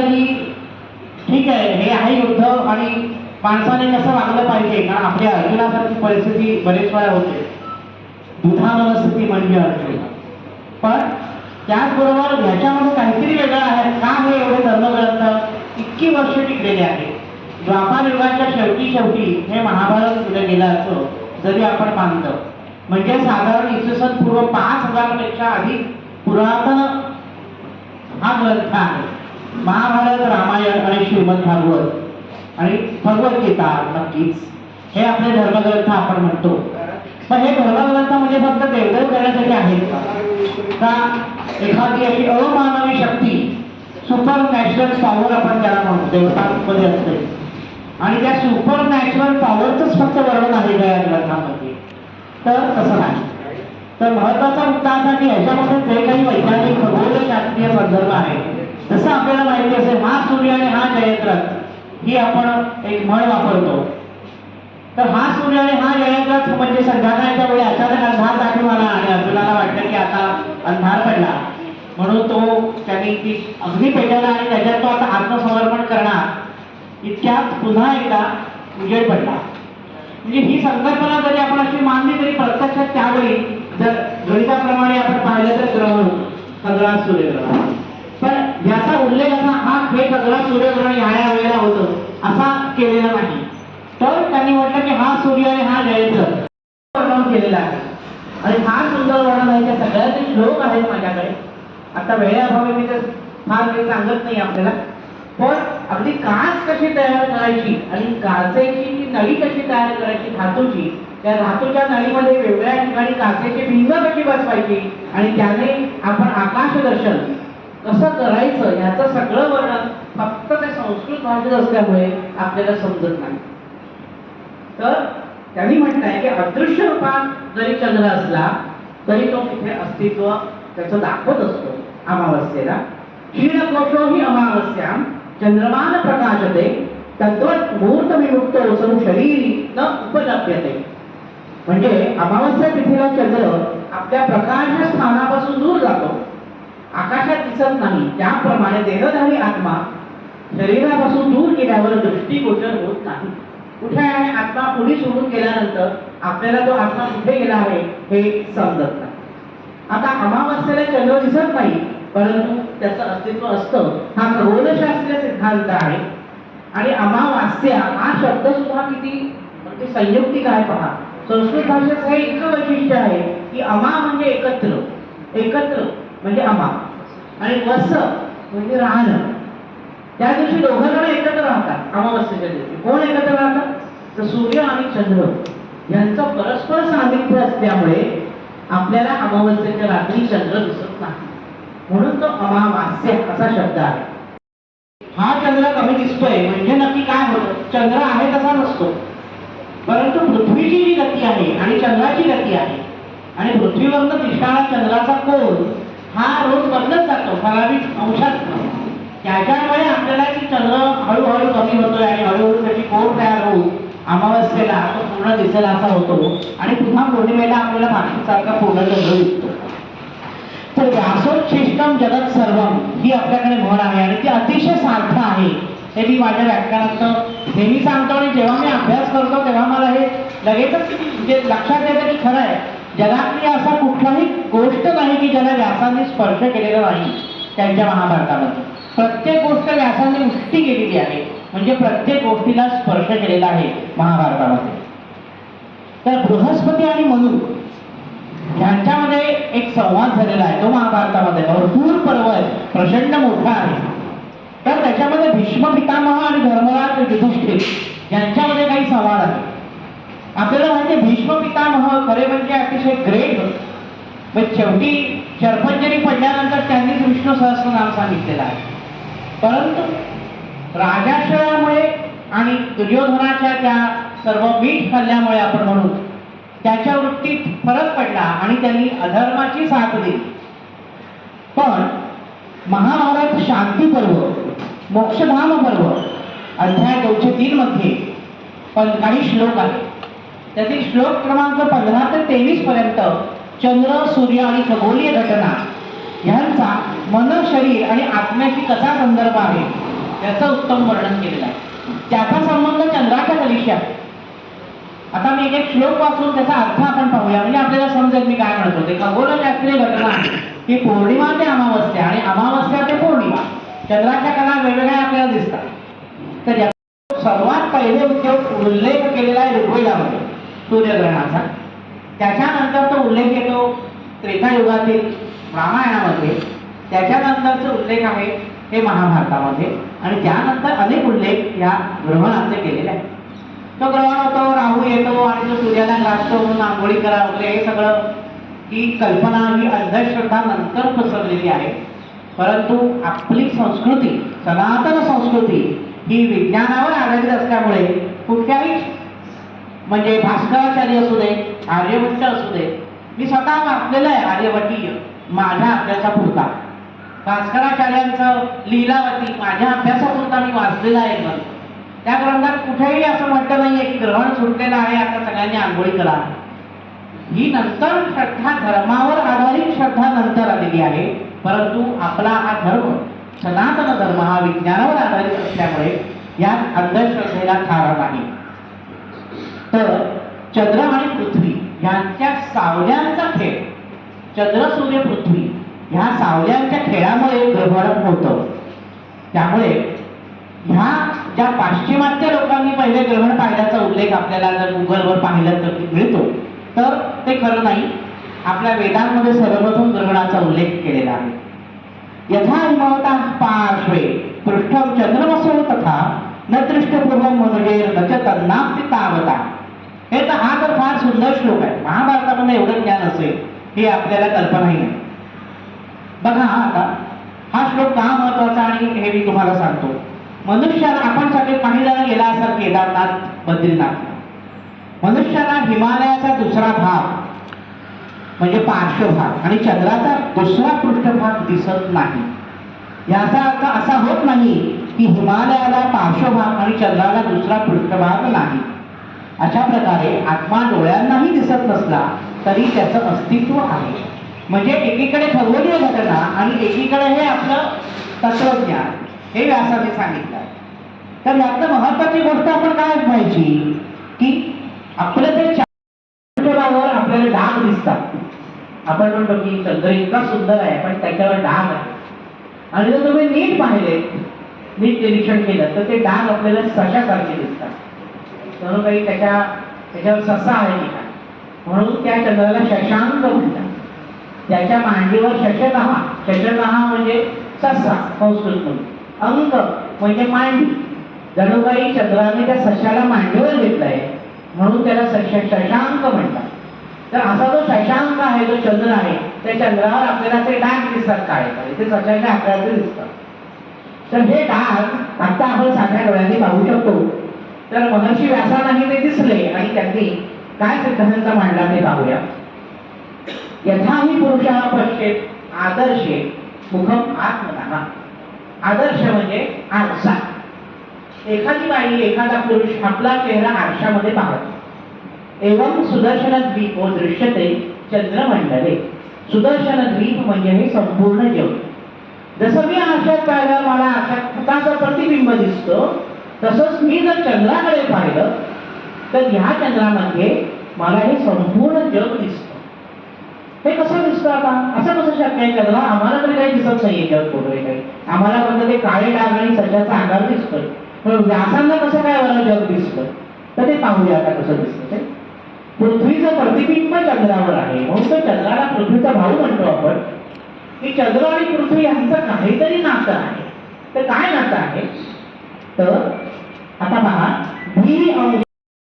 झालं की ठीक आहे हे आहे युद्ध आणि माणसाने कसं वागलं पाहिजे? कारण आपल्या अर्जुनासारखी परिस्थिती बरेच वेळा होते. दुधानस्थिती म्हणजे अर्जुन पण त्याचबरोबर ह्याच्यामध्ये काहीतरी वेगळं आहे. का हे एवढे धर्मग्रंथ इतकी वर्ष टिकलेले आहे द्वापार युगाच्या शेवटी शेवटी हे महाभारत दिलं गेलं असं जरी आपण मानलं. म्हणजे साधारण इसवी सन पूर्व पाच हजारपेक्षा अधिक पुरातन हा ग्रंथ आहे. महाभारत रामायण आणि श्रीमद भागवत आणि भगवद्गीता नक्कीच. हे आपले धर्मग्रंथ आपण म्हणतो. पण हे धर्मग्रंथ म्हणजे फक्त देवदेव करण्यासाठी आहेत का? एखादी अशी अमानवी शक्ती सुपर नॅचरल पॉवर आपण त्याला म्हणतो देवतांमध्ये असते. आणि त्या सुपर नॅचरल पॉवरचंच फक्त वर्णन आहे त्या या ग्रंथामध्ये? तर तसं नाही. तर महत्त्वाचा मुद्दा असा की ह्याच्यामध्ये जे काही वैज्ञानिक खगोलशास्त्रीय संदर्भ आहे जसं आपल्याला माहिती असेल हा सूर्य आणि हा जयंत्रथ ही आपण एक म्हण वापरतो. तर हा सूर्य आणि हा जयंत्रथ म्हणजे संध्याकाळच्या वेळी अचानक अंधार दाखवून आला आणि अर्जुनाला वाटलं की आता अंधार पडला. म्हणून तो त्यांनी ती अग्नी पेटवला आणि त्याच्यात तो आता आत्मसमर्पण करणार. इतक्यात पुन्हा एकदा उजेड पडला. म्हणजे ही संकल्पना जरी आपण अशी मानली तरी प्रत्यक्षात त्यावेळी जर गणिताप्रमाणे आपण पाहिलं तर ग्रहण सगळा सूर्यग्रहण पण याचा उल्लेख असा सगळं सूर्यग्रहण ह्या या वेळेला होतं. असा केलेला नाही. तर त्यांनी म्हटलं की हा सूर्य आणि हा जयंत्र वर्णन केलेला आहे. आणि फार सुंदर वर्णन आहे. त्या सगळ्याचे श्लोक आहेत माझ्याकडे. आता वेळेअभावी मी तर फार काही सांगत नाही आपल्याला. पण आपली काच कशी तयार करायची आणि काचेची ती नळी कशी तयार करायची धातूची त्या धातूच्या नळीमध्ये वेगळ्या ठिकाणी काचेची भिंग कशी बसवायची आणि त्याने आपण आकाश दर्शन कसं करायचं याचं सगळं वर्णन फक्त ते संस्कृत भाषेत असल्यामुळे आपल्याला समजत नाही. तर त्यांनी म्हटलंय की अदृश्य रूपात जरी चंद्र असला तरी तो तिथे अस्तित्व त्याचं दाखवत असतो. अमावस्येला. क्षीणकोशो ही अमावस्या चंद्रमान प्रकाशते. तद्वत मुहूर्त विमुक्त असो शरीर न उपलभ्यते. म्हणजे अमावस्या तिथीला चंद्र आपल्या प्रकाश स्थानापासून दूर जातो. आकाशात दिसत नाही. त्याप्रमाणे देहधारी आत्मा शरीरापासून दूर गेल्यावर दृष्टीगोचर होत नाही. कुठे आहे आत्मा पुढे सोडून गेल्यानंतर आपल्याला तो आत्मा कुठे गेला आहे हे समजत नाही. आता अमावस्येला चंद्र दिसत नाही परंतु त्याचं अस्तित्व असतं. हा खगोलशास्त्रीय सिद्धांत आहे. आणि अमावास्या हा शब्द सुद्धा किती म्हणजे संयुक्तिक आहे पहा. संस्कृत भाषेचं हे इतकं वैशिष्ट्य आहे की अमा म्हणजे एकत्र. एकत्र म्हणजे अमा. आणि वस म्हणजे राहणं. त्या दिवशी दोघं जण एकत्र राहतात अमावस्येच्या दिवशी. कोण एकत्र राहतात? तर सूर्य आणि चंद्र. यांचं परस्पर सामिप्य असल्यामुळे आपल्याला अमावस्येच्या रात्री चंद्र दिसत नाही. म्हणून तो अमावास्य असा शब्द आहे. हा चंद्र कमी दिसतोय म्हणजे नक्की काय होतं? चंद्र आहे तसा नसतो. परंतु पृथ्वीची जी गती आहे आणि चंद्राची गती आहे आणि पृथ्वीवरनं दिसणारा चंद्राचा कोन हा रोज बदलत जातो ठराविक अंशात त्याच्या आपल्याला की चंद्र हळूहळू कमी होतोय आणि हळूहळू त्याची कोर तयार होऊन अमावस्येला तो पूर्ण दिसेल असा होतो. आणि पुन्हा पौर्णिमेला आपल्याला मागच्यासारखा पूर्ण चंद्र दिसतो. तर व्यासोच्छिष्टम जगत सर्वम ही आपल्याकडे म्हण आहे आणि ती अतिशय सार्थ आहे. हे मी माझ्या व्याख्यानात नेहमी सांगतो आणि जेव्हा मी अभ्यास करतो तेव्हा मला हे लगेचच म्हणजे लक्षात येतं की खरं आहे. जगातली असा कुठलाही गोष्ट नाही की ज्याला व्यासांनी स्पर्श केलेला नाही त्यांच्या महाभारतामध्ये. प्रत्येक गोष्ट व्यासांनी उष्टी केलेली आहे. म्हणजे प्रत्येक गोष्टीला स्पर्श केलेला आहे महाभारतामध्ये. तर बृहस्पती आणि मनु यांच्यामध्ये एक संवाद झालेला आहे तो महाभारतामध्ये. भरपूर पर्वत प्रचंड मोठा आहे. तर त्याच्यामध्ये भीष्म पितामह आणि धर्मराज युधिष्ठिर यांच्यामध्ये काही संवाद आहे. आपल्याला माहिती भीष्म पितामह खरे म्हणजे अतिशय ग्रेट म्हणजे शेवटी शर्पंजरी पडल्यानंतर वृष्टु सहस्र नाम सांगितलेलं आहे. परंतु राजाश्रयामुळे आणि दुर्योधनाच्या त्या सर्व मीठ खाल्ल्यामुळे आपण म्हणू त्याच्या वृत्तीत फरक पडला आणि त्यांनी अधर्माची साथ दिली. पण महाभारत शांती पर्व मोक्षधाम पर्व अध्याय दोनशे तीन मध्ये पण काही श्लोक आहेत. त्यातील श्लोक क्रमांक पंधरा ते तेवीस पर्यंत चंद्र सूर्य आणि खगोलीय घटना ह्यांचा मन शरीर आणि आत्म्याशी कसा संदर्भ आहे? याचं उत्तम वर्णन केलेलं आहे. त्याचा संबंध चंद्राच्या कलिशी आहे. आता मी एक श्लोक वाचून त्याचा अर्थ आपण पाहूया. म्हणजे आपल्याला समजेल मी काय म्हणतो ते खगोलशास्त्रीय घटना ही की पौर्णिमा ते अमावस्या आणि अमावस्या ते पौर्णिमा. चंद्राच्या कला वेगवेगळ्या आपल्याला दिसतात. तर या सर्वात पहिले उद्योग उल्लेख केलेला आहे ऋग्वेदामध्ये सूर्यग्रहणाचा. त्याच्यानंतर तो उल्लेख येतो त्रेतायुगातील रामायणामध्ये. त्याच्यानंतरचा उल्लेख आहे हे महाभारतामध्ये. आणि त्यानंतर अनेक उल्लेख या ग्रहणाचे केलेले आहेत. तो ग्रहण होतो राहू येतो आणि तो सूर्याला लागतो म्हणून आंघोळी करा वगैरे हे सगळं ही कल्पना ही अंधश्रद्धा नंतर पसरलेली आहे. परंतु आपली संस्कृती सनातन संस्कृती ही विज्ञानावर आधारित असल्यामुळे कुठल्याही म्हणजे भास्कराचार्य असू दे आर्यभट्ट असू दे मी स्वतः वाचलेलं आहे आर्यभट्टीय माझ्या अभ्यासापुरता. भास्कराचार्यांचं लीलावती माझ्या अभ्यासापुरता मी वाचलेला आहे ग्रंथ त्या ग्रंथात कुठेही असं म्हटलं नाहीये की ग्रहण सुटलेलं आहे आता सगळ्यांनी आंघोळी करा. ही नंतर श्रद्धा धर्मावर आधारित श्रद्धा नंतर आलेली आहे परंतु आपला हा धर्म सनातन धर्म हा विज्ञानावर आधारित असल्यामुळे यात अंधश्रद्धेला थारा नाही. तर चंद्र आणि पृथ्वी यांच्या सावल्यांचा खेळ चंद्र सूर्य पृथ्वी ह्या सावल्यांच्या खेळामुळे ग्रहण होतं त्यामुळे ह्या ज्या पाश्चिमात्य लोकांनी पहिले ग्रहण पाहिल्याचा उल्लेख आपल्याला जर गुगलवर पाहिलं तर मिळतो. तर ते खरं नाही. आपल्या वेदांमध्ये सर्वप्रथम ग्रहणाचा उल्लेख केलेला आहे. यथा हिमवता पार्श्वे पृष्ठ चंद्रमसो तथा न दृष्टपूर्व मनुजेर न च तन्नाप्ती तावता. हे तर हा तर फार सुंदर श्लोक आहे. महाभारतामध्ये एवढं ज्ञान असेल हे आपल्याला कल्पनाही नाही. बघा हा आता. हा श्लोक का महत्त्वाचा आणि हे मी तुम्हाला सांगतो. मनुष्याला आपण सगळे काही जण गेला असाल केदारनाथ बद्रीनाथ. मनुष्याला हिमालयाचा दुसरा भाग म्हणजे पार्श्वभाग आणि चंद्राचा दुसरा पृष्ठभाग दिसत नाही. याचा अर्थ असा होत नाही की हिमालयाला पार्श्वभाग आणि चंद्राला दुसरा पृष्ठभाग नाही. अशा प्रकारे आत्मा डोळ्यांनाही दिसत नसला तरी त्याचं अस्तित्व आहे. म्हणजे एकीकडे खगोलीय घटना आणि एकीकडे हे आपलं तत्वज्ञान. हे व्यासाने सांगितलं तर यातलं महत्वाची गोष्ट आपण काय पाहिजे की आपलं जे चंद्रावर आपल्याला डाग दिसतात. आपण म्हणतो की चंद्र इतका सुंदर आहे पण त्याच्यावर डाग आहे. आणि जर तुम्ही नीट पाहिले नीट निरीक्षण केलं तर ते डाग आपल्याला सशासारखे दिसतात. म्हणून काही त्याच्या त्याच्यावर ससा आहे म्हणून त्या चंद्राला शशांक म्हणतात. त्याच्या मांडीवर शशनहा शशनहा म्हणजे ससा संस्कृत म्हणून. अंक म्हणजे मांडी. जणूबाई चंद्राने त्या सशाला मांडीवर घेतलाय म्हणून त्याला सश शशांक म्हणतात. तर असा जो शशांक आहे जो चंद्र आहे त्या चंद्रावर आपल्याला ते डाग दिसतात काय ते सशाच्या आकाराचे दिसतात. तर हे डाग आता आपण साध्या डोळ्यांनी पाहू शकतो. तर महर्षी व्यासानाही ते दिसले आणि त्यांनी काय सिद्धांत मांडला ते पाहूया. यथाही पुरुषा पश्चेत आदर्शे मुखम आत्मना। आदर्श म्हणजे आरसा। एखादी बाई एखादा पुरुष आपला चेहरा आरशामध्ये पाहतो. एवं सुदर्शन द्वीप व दृश्यते चंद्रमंडले। सुदर्शन द्वीप म्हणजे हे संपूर्ण जग। जसं मी आरशात पाहिलं मला आरशात स्वतःचं प्रतिबिंब दिसतं तसंच मी जर चंद्राकडे पाहिलं तर ह्या चंद्रामध्ये मला हे संपूर्ण जग दिसतं. हे कसं दिसतं आता? असं कसं शक्य आहे? चंद्रा आम्हाला तरी काही दिसत नाहीये जग वगैरे काही. आम्हाला फक्त ते काळे डाग आणि सध्याचा आकार दिसतोय. पण व्यासांना कसं काय बरं जग दिसतं? तर ते पाहूया आता कसं दिसतं ते. पृथ्वीचं प्रतिबिंब चंद्रावर आहे. म्हणून तर चंद्राला पृथ्वीचा भाऊ म्हणतो आपण. की चंद्र आणि पृथ्वी यांचं काहीतरी नातं आहे. तर काय नातं आहे? तर आता पहा